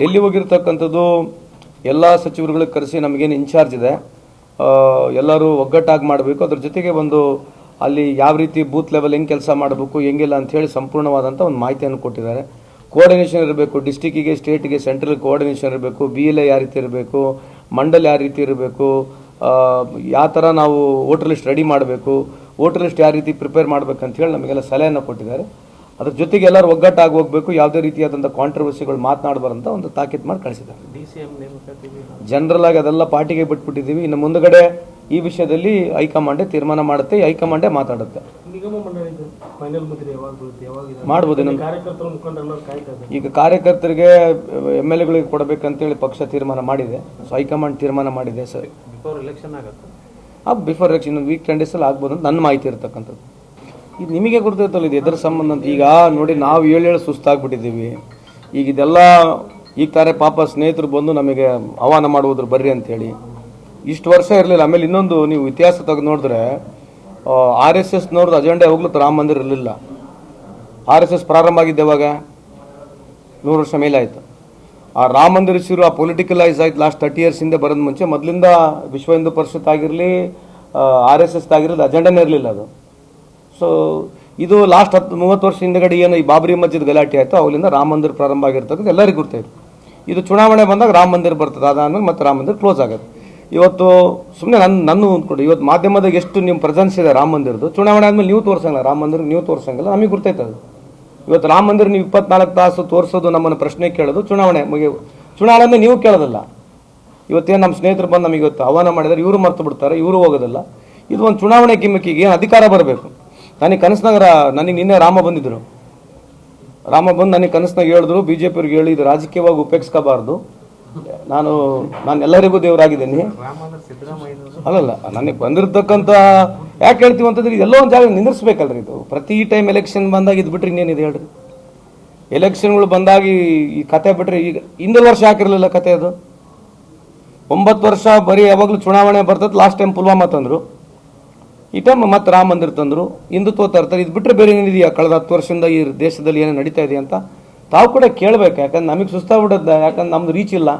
ಡೆಲ್ಲಿ ಹೋಗಿರ್ತಕ್ಕಂಥದ್ದು ಎಲ್ಲ ಸಚಿವರುಗಳಿಗೆ ಕರೆಸಿ ನಮಗೇನು ಇನ್ಚಾರ್ಜ್ ಇದೆ. ಎಲ್ಲರೂ ಒಗ್ಗಟ್ಟಾಗಿ ಮಾಡಬೇಕು. ಅದ್ರ ಜೊತೆಗೆ ಒಂದು ಅಲ್ಲಿ ಯಾವ ರೀತಿ ಬೂತ್ ಲೆವೆಲ್ ಹೆಂಗೆ ಕೆಲಸ ಮಾಡಬೇಕು, ಹೆಂಗಿಲ್ಲ ಅಂಥೇಳಿ ಸಂಪೂರ್ಣವಾದಂಥ ಒಂದು ಮಾಹಿತಿಯನ್ನು ಕೊಟ್ಟಿದ್ದಾರೆ. ಕೋಆರ್ಡಿನೇಷನ್ ಇರಬೇಕು, ಡಿಸ್ಟಿಕ್ಕಿಗೆ, ಸ್ಟೇಟಿಗೆ, ಸೆಂಟ್ರಲ್ ಕೋಆರ್ಡಿನೇಷನ್ ಇರಬೇಕು, ಬಿ ಎಲ್ ಎ ಯಾವ ರೀತಿ ಇರಬೇಕು, ಮಂಡಲ್ ಯಾವ ರೀತಿ ಇರಬೇಕು ಯಾವ ಥರ ನಾವು ವೋಟರ್ ಲಿಸ್ಟ್ ರೆಡಿ ಮಾಡಬೇಕು, ವೋಟರ್ ಲಿಸ್ಟ್ ಯಾವ ರೀತಿ ಪ್ರಿಪೇರ್ ಮಾಡಬೇಕಂತ ಹೇಳಿ ನಮಗೆಲ್ಲ ಸಲಹೆಯನ್ನು ಕೊಟ್ಟಿದ್ದಾರೆ. ಅದ್ರ ಜೊತೆಗೆ ಎಲ್ಲರೂ ಒಗ್ಗಟ್ಟಾಗಿ ಹೋಗಬೇಕು ಯಾವುದೇ ರೀತಿಯಾದಂಥ ಕಾಂಟ್ರವರ್ಸಿಗಳು ಮಾತನಾಡಬಾರಂತ ಒಂದು ತಾಕೀತು ಮಾಡಿ ಕಳಿಸಿದ್ದಾರೆ. ಜನರಲ್ ಆಗಿ ಅದೆಲ್ಲ ಪಾರ್ಟಿಗೆ ಬಿಟ್ಬಿಟ್ಟಿದ್ದೀವಿ. ಇನ್ನು ಮುಂದಗಡೆ ಈ ವಿಷಯದಲ್ಲಿ ಹೈಕಮಾಂಡೇ ತೀರ್ಮಾನ ಮಾಡುತ್ತೆ ಹೈಕಮಾಂಡೇ ಮಾತಾಡುತ್ತೆ? ಮಾಡ್ಬೋದು ಈಗ ಕಾರ್ಯಕರ್ತರಿಗೆ ಎಂ ಎಲ್ ಎಗಳಿಗೆ ಕೊಡಬೇಕಂತೇಳಿ ಪಕ್ಷ ತೀರ್ಮಾನ ಮಾಡಿದೆ. ಸೊ ಹೈಕಮಾಂಡ್ ತೀರ್ಮಾನ ಮಾಡಿದೆ ಸರ್. ಬಿಫೋರ್ ಎಲೆಕ್ಷನ್ ಆಗುತ್ತೆ. ಬಿಫೋರ್ ಎಲೆಕ್ಷನ್ ವೀಕ್ ಟೆನ್ ಡೇಸಲ್ಲಿ ಆಗ್ಬೋದು ಅಂತ ನನ್ನ ಮಾಹಿತಿ ಇರ್ತಕ್ಕಂಥದ್ದು. ಇದು ನಿಮಗೆ ಗೊತ್ತಿರ್ತಲ್ಲ ಇದು ಎದ್ರ ಸಂಬಂಧ ಅಂತ. ಈಗ ನೋಡಿ ನಾವು ಹೇಳಿ ಹೇಳಿ ಸುಸ್ತಾಗ್ಬಿಟ್ಟಿದ್ದೀವಿ. ಈಗ ಇದೆಲ್ಲ ಈಗ ತಾರೆ ಪಾಪ ಸ್ನೇಹಿತರು ಬಂದು ನಮಗೆ ಆಹ್ವಾನ ಮಾಡುವುದ್ರ ಬರ್ರಿ ಅಂತೇಳಿ. ಇಷ್ಟು ವರ್ಷ ಇರಲಿಲ್ಲ. ಆಮೇಲೆ ಇನ್ನೊಂದು ನೀವು ಇತಿಹಾಸ ತೆಗೆದು ನೋಡಿದ್ರೆ ಆರ್ ಎಸ್ ಎಸ್ ನೋಡಿದ್ರೆ ಅಜೆಂಡಾ ಹೋಗ್ಲು ರಾಮ ಮಂದಿರ ಇರಲಿಲ್ಲ. ಆರ್ ಎಸ್ ಎಸ್ ಪ್ರಾರಂಭ ಆಗಿದ್ದೆ ಯಾವಾಗ? ನೂರು ವರ್ಷ ಮೇಲೆ ಆಯಿತು. ಆ ರಾಮ ಮಂದಿರ ಶಿರು ಆ ಪೊಲಿಟಿಕಲೈಸ್ ಆಯ್ತು ಲಾಸ್ಟ್ ತರ್ಟಿ ಇಯರ್ಸ್ ಹಿಂದೆ ಬರೋದ್ ಮುಂಚೆ. ಮೊದಲಿಂದ ವಿಶ್ವ ಹಿಂದೂ ಪರಿಷತ್ ಆಗಿರಲಿ ಆರ್ ಎಸ್ ಎಸ್ ಆಗಿರಲಿ, ಅಜೆಂಡಾನೇ ಇರಲಿಲ್ಲ ಅದು. ಸೊ ಇದು ಲಾಸ್ಟ್ ಹತ್ತು ಮೂವತ್ತು ವರ್ಷ ಹಿಂದಗಡೆ ಏನು ಈ ಬಾಬರಿ ಮಸ್ಜಿದ್ ಗಲಾಟೆ ಆಯಿತು ಅವಲಿಂದ ರಾಮ ಮಂದಿರ ಪ್ರಾರಂಭ ಆಗಿರ್ತಕ್ಕಂಥ ಎಲ್ಲರಿಗೂ ಗೊತ್ತಾಯಿತು. ಇದು ಚುನಾವಣೆ ಬಂದಾಗ ರಾಮ ಮಂದಿರ ಬರ್ತದೆ, ಅದಾದ್ಮೇಲೆ ಮತ್ತೆ ರಾಮ ಮಂದಿರ ಕ್ಲೋಸ್ ಆಗುತ್ತೆ. ಇವತ್ತು ಸುಮ್ಮನೆ ನನ್ನ ನನ್ನ ಅಂದ್ಕೊಂಡು, ಇವತ್ತು ಮಾಧ್ಯಮದಾಗ ಎಷ್ಟು ನಿಮ್ಮ ಪ್ರೆಸೆನ್ಸ್ ಇದೆ ರಾಮ ಮಂದಿರದ್ದು, ಚುನಾವಣೆ ಆದ್ಮೇಲೆ ನೀವು ತೋರಿಸಂಗಿಲ್ಲ, ರಾಮ ಮಂದಿರ ನೀವು ತೋರಿಸಂಗಿಲ್ಲ, ನಮಗೆ ಅದು ಇವತ್ತು ರಾಮ ಮಂದಿರ ನೀವು ಇಪ್ಪತ್ನಾಲ್ಕು ತಾಸು ತೋರಿಸೋದು ನಮ್ಮನ್ನು ಪ್ರಶ್ನೆ ಕೇಳೋದು, ಚುನಾವಣೆ ಮುಗಿ ಚುನಾವಣೆ ನೀವು ಕೇಳೋದಿಲ್ಲ. ಇವತ್ತೇನು ನಮ್ಮ ಸ್ನೇಹಿತರು ಬಂದು ನಮಗೆ ಇವತ್ತು ಆಹ್ವಾನ ಮಾಡಿದರೆ, ಇವರು ಮರ್ತು ಬಿಡ್ತಾರೆ, ಇವರು ಹೋಗೋದಿಲ್ಲ. ಇದು ಒಂದು ಚುನಾವಣೆ ಕಿಮ್ಮಕ್ಕಿಗೆ ಏನು ಅಧಿಕಾರ ಬರಬೇಕು. ನನಗೆ ಕನಸ್ನಾಗ ನನಗೆ ನಿನ್ನೆ ರಾಮ ಬಂದಿದ್ರು. ರಾಮ ಬಂದು ನನಗೆ ಕನಸ್ನಾಗ ಹೇಳಿದ್ರು ಬಿ ಜೆ ಪಿಯವ್ರಿಗೆ ಹೇಳಿ ಇದು ರಾಜಕೀಯವಾಗಿ ಉಪಯೋಗಿಸ್ಕೋಬಾರ್ದು. ನಾನು ನಾನು ಎಲ್ಲರಿಗೂ ದೇವರಾಗಿದ್ದೀನಿ. ಅಲ್ಲಲ್ಲ, ನನಗೆ ಬಂದಿರತಕ್ಕಂಥ, ಯಾಕೆ ಹೇಳ್ತೀವಿ ಅಂತಂದ್ರೆ ಎಲ್ಲೋ ಒಂದು ಜಾಗ ನಿಂದಿರ್ಸ್ಬೇಕಲ್ರಿ ಇದು. ಪ್ರತಿ ಟೈಮ್ ಎಲೆಕ್ಷನ್ ಬಂದಾಗ ಇದು ಬಿಟ್ರೆ ಇನ್ನೇನಿದೆ ಹೇಳ್ರಿ. ಎಲೆಕ್ಷನ್ಗಳು ಬಂದಾಗ ಈ- ಈ ಕತೆ ಬಿಟ್ರೆ ಈಗ ಹಿಂದಿನ ವರ್ಷ ಹಾಕಿರಲಿಲ್ಲ ಕತೆ ಅದು. ಒಂಬತ್ತು ವರ್ಷ ಬರೀ ಯಾವಾಗಲೂ ಚುನಾವಣೆ ಬರ್ತದೆ ಲಾಸ್ಟ್ ಟೈಮ್ ಪುಲ್ವಾಮಾ ತಂದ್ರು. ಈ ಟೈಮ್ ಮತ್ತೆ ರಾಮ ಮಂದಿರ ತಂದರು, ಹಿಂದುತ್ವ ತರ್ತಾರೆ. ಇದು ಬಿಟ್ಟರೆ ಬೇರೆ ಏನಿದೆಯಾ ಕಳೆದ ಹತ್ತು ವರ್ಷದಿಂದ ಈ ದೇಶದಲ್ಲಿ ಏನು ನಡೀತಾ ಇದೆ ಅಂತ ತಾವು ಕೂಡ ಕೇಳಬೇಕು. ಯಾಕಂದ್ರೆ ನಮಗೆ ಸುಸ್ತಾಗ್ಬಿಡುತ್ತೆ ಯಾಕಂದ್ರೆ ನಮ್ದು ರೀಚ್ ಇಲ್ಲ.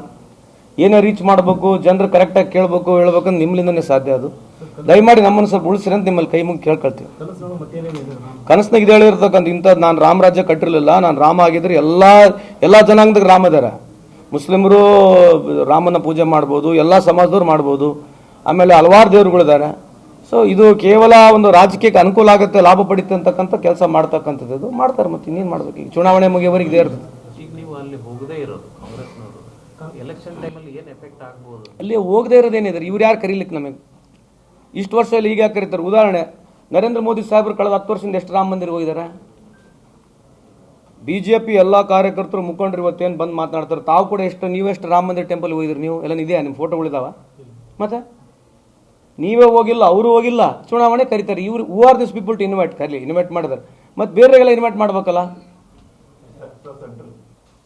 ಏನೇ ರೀಚ್ ಮಾಡಬೇಕು, ಜನರು ಕರೆಕ್ಟಾಗಿ ಕೇಳಬೇಕು ಹೇಳ್ಬೇಕಂದ್ರೆ ನಿಮ್ಮಿಂದನೇ ಸಾಧ್ಯ ಅದು. ದಯಮಾಡಿ ನಮ್ಮನ್ನು ಸ್ವಲ್ಪ ಉಳಿಸ್ರಿ ಅಂತ ನಿಮ್ಮಲ್ಲಿ ಕೈ ಮುಗಿ ಕೇಳ್ಕೊಳ್ತೀವಿ. ಕನಸಿನಾಗ ರಾಮ ಹೇಳಿರ್ತಕ್ಕಂಥ ಇಂಥದ್ದು ನಾನು ರಾಮರಾಜ್ಯ ಕಟ್ಟಿರಲಿಲ್ಲ. ನಾನು ರಾಮ ಆಗಿದ್ರೆ ಎಲ್ಲ ಎಲ್ಲ ಜನಾಂಗದಾಗ ರಾಮ ಇದ್ದಾರೆ ಮುಸ್ಲಿಮರು ರಾಮನ ಪೂಜೆ ಮಾಡ್ಬೋದು, ಎಲ್ಲ ಸಮಾಜದವ್ರು ಮಾಡ್ಬೋದು. ಆಮೇಲೆ ಹಲವಾರು ದೇವರುಗಳಿದ್ದಾರೆ ಸೊ ಇದು ಕೇವಲ ಒಂದು ರಾಜಕೀಯಕ್ಕೆ ಅನುಕೂಲ ಆಗುತ್ತೆ ಲಾಭ ಪಡಿತು ಅಂತಕ್ಕಂಥ ಕೆಲಸ ಮಾಡ್ತಕ್ಕಂಥದ್ದು ಇದು ಮಾಡ್ತಾರೆ ಮತ್ತೆ ಇನ್ನೇನು ಮಾಡ್ಬೇಕು? ಈಗ ಚುನಾವಣೆ ಮುಗಿಯವರೆಗೆ ಇದೇ ಇರ್ತದೆ. ಅಲ್ಲಿ ಹೋಗದೇ ಇರೋದು ಕಾಂಗ್ರೆಸ್ನವರು. ಎಲೆಕ್ಷನ್ ಟೈಮಲ್ಲಿ ಏನು ಎಫೆಕ್ಟ್ ಆಗ್ಬೋದು? ಅಲ್ಲಿ ಹೋಗದೇ ಇರೋದೇನಿದೆ ಇವ್ರು ಯಾರು ಕರೀಲಿಕ್ಕೆ ನಮಗೆ? ಇಷ್ಟು ವರ್ಷ ಅಲ್ಲಿ ಈಗ ಯಾಕೆ ಕರೀತಾರೆ? ಉದಾಹರಣೆ ನರೇಂದ್ರ ಮೋದಿ ಸಾಹೇಬರು ಕಳೆದ ಹತ್ತು ವರ್ಷದಿಂದ ಎಷ್ಟು ರಾಮ ಮಂದಿರ ಹೋಗಿದ್ದಾರೆ? ಬಿ ಜೆ ಪಿ ಎಲ್ಲ ಕಾರ್ಯಕರ್ತರು ಮುಖಂಡರು ಇವತ್ತೇನು ಬಂದು ಮಾತನಾಡ್ತಾರೆ? ತಾವು ಕೂಡ ಎಷ್ಟು ನೀವೆಷ್ಟು ರಾಮ ಮಂದಿರ ಟೆಂಪಲ್ ಹೋಗಿದ್ರಿ ನೀವು? ಎಲ್ಲ ಇದೆಯಾ ನಿಮ್ಮ ಫೋಟೋಗಳಿದಾವ ಮತ್ತೆ? ನೀವೇ ಹೋಗಿಲ್ಲ, ಅವರು ಹೋಗಿಲ್ಲ. ಚುನಾವಣೆ ಕರೀತಾರೆ. ಇವರು who are this people to invite ಕರೀಲಿ invite ಮಾಡಿದ್ರೆ. ಮತ್ತೆ ಬೇರೆಗೆಲ್ಲ ಇನ್ವೈಟ್ ಮಾಡ್ಬೇಕಲ್ಲ?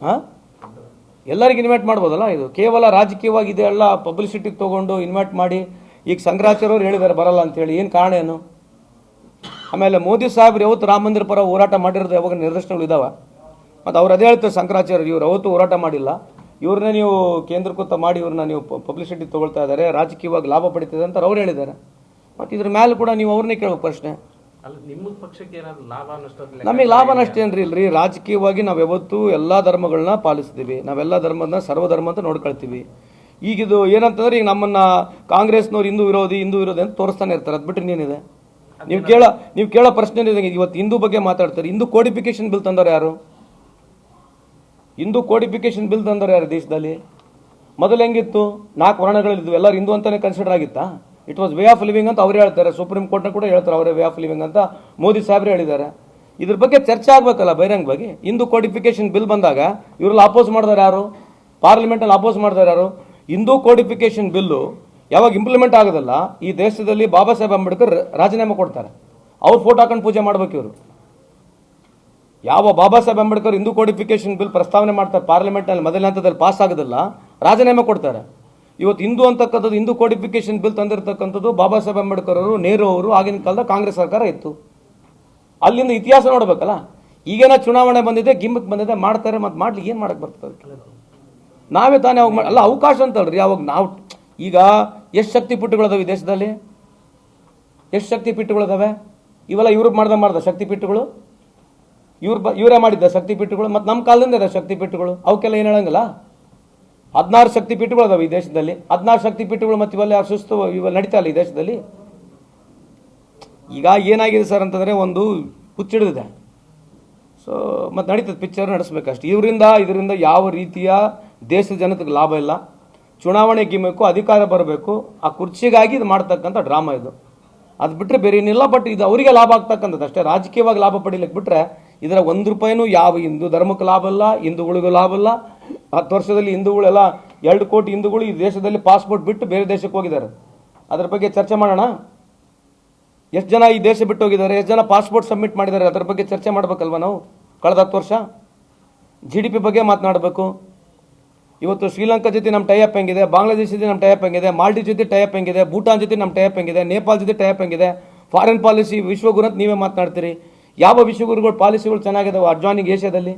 ಹಾಂ? ಎಲ್ಲರಿಗೂ ಇನ್ವೈಟ್ ಮಾಡ್ಬೋದಲ್ಲ ಇದು? ಕೇವಲ ರಾಜಕೀಯವಾಗಿ ಇದೆಲ್ಲ ಪಬ್ಲಿಸಿಟಿಗೆ ತೊಗೊಂಡು ಇನ್ವೈಟ್ ಮಾಡಿ. ಈಗ ಸಂಗ್ರಾಚಾರ್ಯವ್ರು ಹೇಳಿದ್ದಾರೆ ಬರಲ್ಲ ಅಂತೇಳಿ ಏನು ಕಾರಣ ಏನು? ಆಮೇಲೆ ಮೋದಿ ಸಾಹೇಬ್ರು ಯಾವತ್ತು ರಾಮ ಮಂದಿರ ಪರ ಹೋರಾಟ ಮಾಡಿರೋದು ಯಾವಾಗ ನಿದರ್ಶನಗಳು ಇದಾವೆ? ಮತ್ತು ಅವ್ರು ಅದೇ ಹೇಳ್ತಾರೆ ಶಂಕರಾಚಾರ್ಯ ಇವ್ರು ಅವತ್ತು ಹೋರಾಟ ಮಾಡಿಲ್ಲ. ಇವ್ರನ್ನೇ ನೀವು ಕೇಂದ್ರಕೃತ ಮಾಡಿ ಇವ್ರನ್ನ ನೀವು ಪಬ್ಲಿಸಿಟಿ ತೊಗೊಳ್ತಾ ಇದ್ದಾರೆ ರಾಜಕೀಯವಾಗಿ ಲಾಭ ಪಡಿತಿದೆ ಅಂತ ಅವ್ರು ಹೇಳಿದ್ದಾರೆ. ಮತ್ತು ಇದ್ರ ಮೇಲೆ ಕೂಡ ನೀವು ಅವ್ರನ್ನೇ ಕೇಳಬೇಕು ಪ್ರಶ್ನೆ. ನಮಗೆ ಲಾಭ ನಷ್ಟ ಏನ್ರಿ ಇಲ್ರಿ? ರಾಜಕೀಯವಾಗಿ ನಾವು ಯಾವತ್ತೂ ಎಲ್ಲ ಧರ್ಮಗಳನ್ನ ಪಾಲಿಸ್ತೀವಿ ನಾವೆಲ್ಲ ಧರ್ಮದ ಸರ್ವಧರ್ಮ ಅಂತ ನೋಡ್ಕೊಳ್ತೀವಿ. ಈಗಿದು ಏನಂತಂದ್ರೆ ಈಗ ನಮ್ಮನ್ನ ಕಾಂಗ್ರೆಸ್ನವ್ರು ಹಿಂದೂ ವಿರೋಧಿ ಹಿಂದೂ ವಿರೋಧಿ ಅಂತ ತೋರಿಸ್ತಾನೆ ಇರ್ತಾರೆ. ಅದು ಬಿಟ್ರೆ ಏನಿದೆ ನೀವು ಕೇಳ ನೀವು ಕೇಳೋ ಪ್ರಶ್ನೆ ಇವತ್ತು ಹಿಂದೂ ಬಗ್ಗೆ ಮಾತಾಡ್ತಾರೆ. ಹಿಂದೂ ಕೋಡಿಫಿಕೇಶನ್ ಬಿಲ್ ತಂದವ್ರು ಯಾರು? ಹಿಂದೂ ಕೋಡಿಫಿಕೇಶನ್ ಬಿಲ್ ತಂದರೆ ಯಾರು ದೇಶದಲ್ಲಿ? ಮೊದಲು ಹೆಂಗಿತ್ತು? ನಾಲ್ಕು ವರ್ಣಗಳಿದ್ವು. ಎಲ್ಲರೂ ಹಿಂದೂ ಅಂತಲೇ ಕನ್ಸಿಡರ್ ಆಗಿತ್ತಾ? It was way of living ಅಂತ ಅವ್ರು ಹೇಳ್ತಾರೆ. ಸುಪ್ರೀಂ ಕೋರ್ಟ್ನ ಕೂಡ ಹೇಳ್ತಾರೆ ಅವರೇ ವೇ ಆಫ್ ಲಿವಿಂಗ್ ಅಂತ ಮೋದಿ ಸಾಹೇಬ್ರೆ ಹೇಳಿದ್ದಾರೆ. ಇದ್ರ ಬಗ್ಗೆ ಚರ್ಚೆ ಆಗ್ಬೇಕಲ್ಲ ಬಹಿರಂಗವಾಗಿ ಹಿಂದೂ ಕೋಡಿಫಿಕೇಶನ್ ಬಿಲ್ ಬಂದಾಗ ಇವ್ರಲ್ಲಿ ಅಪೋಸ್ ಮಾಡಿದಾರೆ ಯಾರು? ಪಾರ್ಲಿಮೆಂಟಲ್ಲಿ ಅಪೋಸ್ ಮಾಡಿದಾರೆ ಯಾರು? ಹಿಂದೂ ಕೋಡಿಫಿಕೇಶನ್ ಬಿಲ್ಲು ಯಾವಾಗ ಇಂಪ್ಲಿಮೆಂಟ್ ಆಗೋದಲ್ಲ, ಈ ದೇಶದಲ್ಲಿ ಬಾಬಾ ಸಾಹೇಬ್ ಅಂಬೇಡ್ಕರ್ ರಾಜೀನಾಮೆ ಕೊಡ್ತಾರೆ. ಅವ್ರು ಫೋಟೋ ಹಾಕೊಂಡು ಪೂಜೆ ಮಾಡ್ಬೇಕು ಇವರು. ಯಾವ ಬಾಬಾ ಸಾಹೇಬ್ ಅಂಬೇಡ್ಕರ್ ಹಿಂದೂ ಕೋಡಿಫಿಕೇಶನ್ ಬಿಲ್ ಪ್ರಸ್ತಾವನೆ ಮಾಡ್ತಾರೆ ಪಾರ್ಲಿಮೆಂಟ್ನಲ್ಲಿ ಮೊದಲ ಹಂತದಲ್ಲಿ ಪಾಸ್ ಆಗೋದಿಲ್ಲ, ರಾಜೀನಾಮೆ ಕೊಡ್ತಾರೆ. ಇವತ್ತು ಹಿಂದೂ ಅಂತಕ್ಕಂಥದ್ದು, ಹಿಂದೂ ಕೋಡಿಫಿಕೇಶನ್ ಬಿಲ್ ತಂದಿರತಕ್ಕಂಥದ್ದು ಬಾಬಾ ಸಾಹೇಬ್ ಅಂಬೇಡ್ಕರ್ ಅವರು ನೆಹರು ಅವರು, ಆಗಿನ ಕಾಲದ ಕಾಂಗ್ರೆಸ್ ಸರ್ಕಾರ ಇತ್ತು. ಅಲ್ಲಿಂದ ಇತಿಹಾಸ ನೋಡಬೇಕಲ್ಲ? ಈಗೇನ ಚುನಾವಣೆ ಬಂದಿದೆ ಗಿಮ್ಮಕ್ ಬಂದಿದೆ, ಮಾಡ್ತಾರೆ ಮತ್ತೆ ಮಾಡ್ಲಿ, ಏನು ಮಾಡಕ್ಕೆ ಬರ್ತದೆ? ನಾವೇ ತಾನೇ ಅವಾಗ ಅಲ್ಲ ಅವಕಾಶ ಅಂತಲ್ರಿ ಅವಾಗ ನಾವು, ಈಗ ಎಷ್ಟು ಶಕ್ತಿ ಈ ದೇಶದಲ್ಲಿ? ಎಷ್ಟು ಶಕ್ತಿ ಪೀಠಗಳದಾವೆ ಇವೆಲ್ಲ ಇವ್ರು ಮಾಡ್ದ ಮಾಡ್ದ ಶಕ್ತಿಪೀಠಗಳು? ಇವ್ರು ಇವರೇ ಮಾಡಿದ್ದ ಶಕ್ತಿಪೀಠಗಳು ಮತ್ತು ನಮ್ಮ ಕಾಲದಿಂದ ಇದೆ ಶಕ್ತಿಪೀಠಗಳು ಅವಕ್ಕೆಲ್ಲ ಏನು ಹೇಳಂಗಿಲ್ಲ? ಹದಿನಾರು ಶಕ್ತಿಪೀಠಗಳು ಅದಾವೆ ಈ ದೇಶದಲ್ಲಿ. ಹದಿನಾರು ಶಕ್ತಿಪೀಠಗಳು ಮತ್ತು ಇವೆಲ್ಲ ಸುಸ್ತು ಇವೆಲ್ಲ ನಡೀತಾ ಇಲ್ಲ ಈ ದೇಶದಲ್ಲಿ. ಈಗ ಏನಾಗಿದೆ ಸರ್ ಅಂತಂದರೆ ಒಂದು ಹುಚ್ಚಿಡಿದಿದೆ ಸೊ ಮತ್ತು ನಡೀತದೆ ಪಿಕ್ಚರ್ ನಡೆಸ್ಬೇಕಷ್ಟು. ಇವರಿಂದ, ಇದರಿಂದ ಯಾವ ರೀತಿಯ ದೇಶದ ಜನತೆಗೆ ಲಾಭ ಇಲ್ಲ. ಚುನಾವಣೆ ಗಿಮ್ಮಬೇಕು ಅಧಿಕಾರ ಬರಬೇಕು. ಆ ಕುರ್ಚಿಗಾಗಿ ಇದು ಮಾಡ್ತಕ್ಕಂಥ ಡ್ರಾಮಾ ಇದು. ಅದು ಬಿಟ್ಟರೆ ಬೇರೆ ಏನಿಲ್ಲ ಬಟ್ ಇದು ಅವರಿಗೆ ಲಾಭ ಆಗ್ತಕ್ಕಂಥದ್ದು ಅಷ್ಟೇ. ರಾಜಕೀಯವಾಗಿ ಲಾಭ ಪಡಿಲಿಕ್ಕೆ ಬಿಟ್ಟರೆ ಇದರ ಒಂದು ರೂಪಾಯಿನೂ ಯಾವ ಹಿಂದೂ ಧರ್ಮಕ್ಕೆ ಲಾಭ ಇಲ್ಲ, ಹಿಂದೂಗಳಿಗೂ ಲಾಭ ಇಲ್ಲ. ಹತ್ತು ವರ್ಷದಲ್ಲಿ ಹಿಂದೂಗಳೆಲ್ಲ ಎರಡು ಕೋಟಿ ಹಿಂದೂಗಳು ಈ ದೇಶದಲ್ಲಿ ಪಾಸ್ಪೋರ್ಟ್ ಬಿಟ್ಟು ಬೇರೆ ದೇಶಕ್ಕೆ ಹೋಗಿದ್ದಾರೆ. ಅದರ ಬಗ್ಗೆ ಚರ್ಚೆ ಮಾಡೋಣ. ಎಷ್ಟು ಜನ ಈ ದೇಶ ಬಿಟ್ಟು ಹೋಗಿದ್ದಾರೆ, ಎಷ್ಟು ಜನ ಪಾಸ್ಪೋರ್ಟ್ ಸಬ್ಮಿಟ್ ಮಾಡಿದ್ದಾರೆ, ಅದರ ಬಗ್ಗೆ ಚರ್ಚೆ ಮಾಡಬೇಕಲ್ವ ನಾವು? ಕಳೆದ ಹತ್ತು ವರ್ಷ? ಜಿ ಡಿ ಪಿ ಬಗ್ಗೆ ಮಾತನಾಡಬೇಕು. ಇವತ್ತು ಶ್ರೀಲಂಕಾ ಜೊತೆ ನಮ್ಮ ಟೈಅಪ್ ಹೆಂಗಿದೆ, ಬಾಂಗ್ಲಾದೇಶ ಜೊತೆ ನಮ್ಮ ಟೈಅಪ್ ಹೆಂಗಿದೆ ಮಾಲ್ಡೀವ್ ಜೊತೆ ಟೈಅಪ್ ಹೆಂಗಿದೆ, ಭೂಟಾನ್ ಜೊತೆ ನಮ್ಮ ಟೈಅಪ್ ಹೆಂಗಿದೆ, ನೇಪಾಳ ಜೊತೆ ಟೈಅಪ್ ಹೆಂಗಿದೆ. ಫಾರಿನ್ ಪಾಲಿಸಿ ವಿಶ್ವಗುರು ಅಂತ ನೀವೇ ಮಾತನಾಡ್ತೀರಿ. ಯಾವ ವಿಶ್ವಗುರುಗಳು ಪಾಲಿಸಿಗಳು ಚೆನ್ನಾಗಿದ್ದಾವೆ ಅಡ್ವಾನಿಗೆ ಏಷ್ಯಾದಲ್ಲಿ.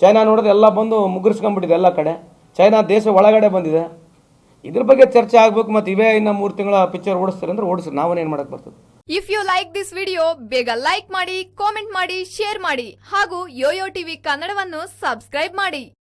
ಚೈನಾ ನೋಡಿದ್ರೆ ಎಲ್ಲ ಬಂದು ಮುಗಿಸ್ಕೊಂಡ್ಬಿಟ್ಟಿದೆ ಎಲ್ಲ ಕಡೆ. ಚೈನಾ ದೇಶ ಒಳಗಡೆ ಬಂದಿದೆ. ಇದ್ರ ಬಗ್ಗೆ ಚರ್ಚೆ ಆಗಬೇಕು ಮತ್ತು ಇವೇ ಇನ್ನು ಮೂರು ತಿಂಗಳ ಪಿಕ್ಚರ್ ಓಡಿಸ್ತಾರೆ ಅಂದ್ರೆ ಓಡಿಸ್ರಿ. ನಾವೇನು ಮಾಡಕ್ ಬರ್ತದೆ? If you like this video ಬೇಗ ಲೈಕ್ ಮಾಡಿ ಕಾಮೆಂಟ್ ಮಾಡಿ ಶೇರ್ ಮಾಡಿ ಹಾಗೂ ಯೋಯೋ ಟಿವಿ ಕನ್ನಡವನ್ನು ಸಬ್ಸ್ಕ್ರೈಬ್ ಮಾಡಿ.